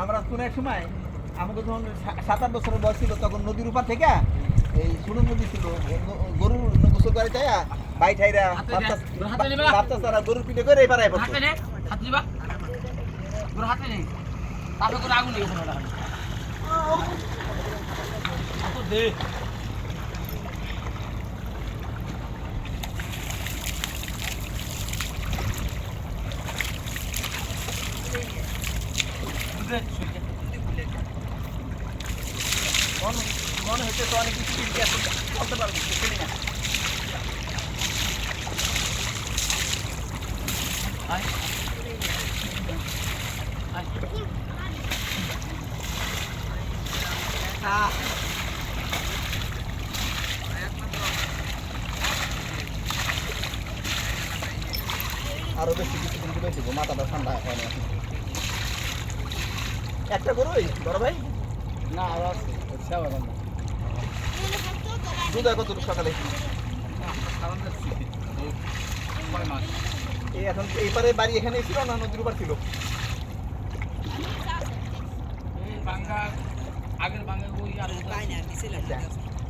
আমরা কোন এক সময় আমাদের যখন সাত আট বছরের বয়স ছিল তখন নদীর উপর থেকে এই ছোট নদী ছিল গরুর গোসল করে তাই বাই ঠাইরা? বাচ্চা গরুর পিঠে করে এবার হাতে নেই তারপরে আগুন লেগেছে দে। মনে মনে হচ্ছে তো অনেক কিছু কিছু আছে বলতে পারব না আরও বেশি কিছু বেশি মাথাটা ঠান্ডা হয় না। একটা গরুই বড় ভাই? না আর আছে। দুধ হয় কত সকালে? এই এখন এই বাড়ি এখানে ছিল না নদীর উপর ছিল?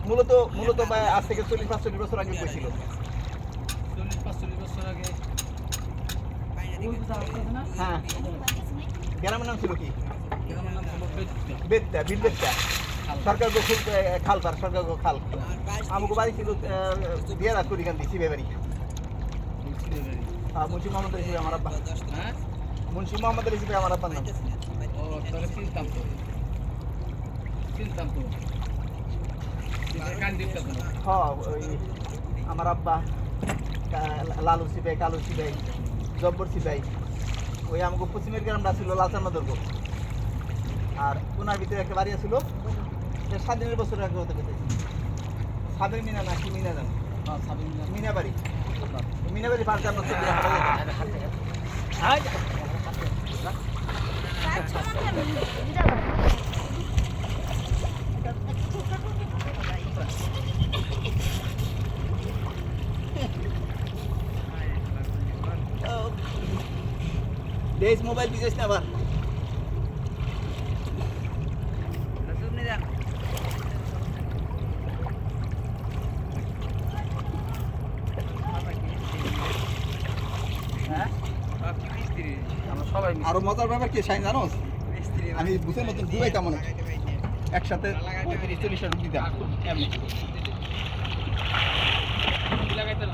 মূলত মূলত বা আজ থেকে চল্লিশ পাঁচচল্লিশ বছর আগে বসছিল চল্লিশ পাঁচচল্লিশ বছর আগে হ্যাঁ। গ্রামের নাম ছিল কি? গ্রামের নাম ছিল। বেদটা বিল সরকার গো খুব খাল পার সরকার গো খাল। আমাকে বাড়ি ছিল বিয়ার রাত করি গান্ধী শিবে বাড়ি মুন্সি মোহাম্মদ হিসেবে আমার আব্বা। হ্যাঁ? মুন্সি মোহাম্মদ হিসেবে আমার আব্বার নাম। চিনতাম তো। চিনতাম তো। ওই আমার আব্বা লালু সিপাই কালু সিপাই জব্বর সিপাই ওই আমাকে পশ্চিমের গ্রামটা ছিল লালচান্না দুর্গ আর কোনার ভিতরে একটা বাড়ি ছিল স্বাধীনের বছর আগে হতে পেরেছি সাবের মিনা না কি মিনা জানো? হ্যাঁ সাবিন মিনা। বাড়ি মিনা বাড়ি পাঁচ চার বছর ধরে হাঁটা যেতাম। দেশ মোবাইল বিশেষ না আবার হ্যাঁ আমরা সবাই আরও মজার ব্যাপার কি সাইন জানোস? আমি বুঝে মতন ডুবাইতাম মনে একসাথে পঁয়ত্রিশ চল্লিশ টাকা দিতাম। এমনি। লাগাইতে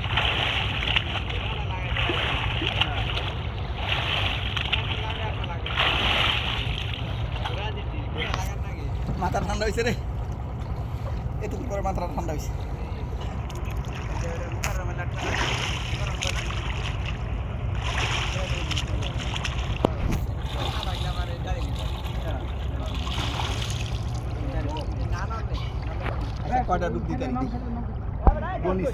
মাথা ঠান্ডা হয়েছে রে। এটুকু করে মাথাটা ঠান্ডা হয়েছে কয়টা ডুব দিতে দেখি বলিস।